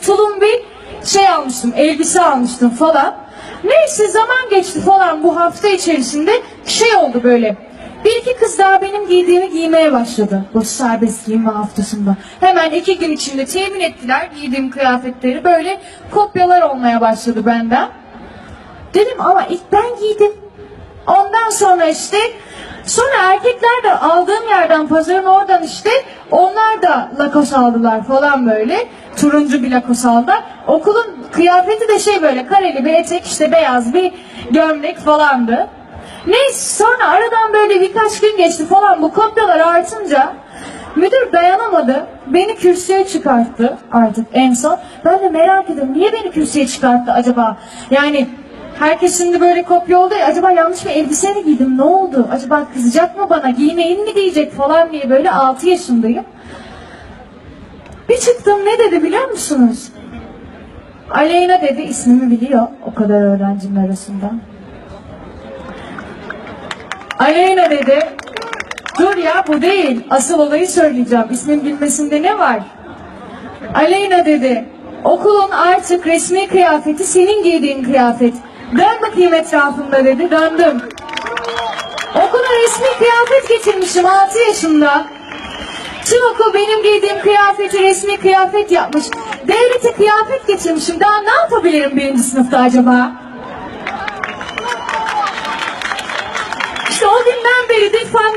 tulum bir şey almıştım, elbise almıştım falan. Neyse zaman geçti falan bu hafta içerisinde şey oldu böyle. Bir iki kız daha benim giydiğimi giymeye başladı bu serbest giyinme haftasında. Hemen iki gün içinde temin ettiler giydiğim kıyafetleri böyle kopyalar olmaya başladı benden. Dedim ama ilk ben giydim. Ondan sonra işte sonra erkekler de aldığım yerden pazarın oradan işte onlar da lakos aldılar falan böyle. Turuncu bir lakos aldılar. Okulun kıyafeti de şey böyle kareli bir etek işte beyaz bir gömlek falandı. Neyse sonra aradan böyle birkaç gün geçti falan bu kopyalar artınca müdür dayanamadı. Beni kürsüye çıkarttı artık en son. Ben de merak ediyorum niye beni kürsüye çıkarttı acaba? Yani Herkes şimdi böyle kopya oldu acaba yanlış bir elbise mi giydim ne oldu? Acaba kızacak mı bana giymeyin mi diyecek falan diye böyle 6 yaşındayım. Bir çıktım ne dedi biliyor musunuz? Aleyna dedi ismimi biliyor o kadar öğrencinin arasında. Aleyna dedi dur ya bu değil asıl olayı söyleyeceğim ismin bilmesinde ne var? Aleyna dedi okulun artık resmi kıyafeti senin giydiğin kıyafet. Dön bakayım etrafımda dedi döndüm. Okula resmi kıyafet getirmişim 6 yaşında. Tüm okul benim giydiğim kıyafeti resmi kıyafet yapmış. Devlete kıyafet getirmişim. Daha ne yapabilirim birinci sınıfta acaba? İşte o günden beridir fanları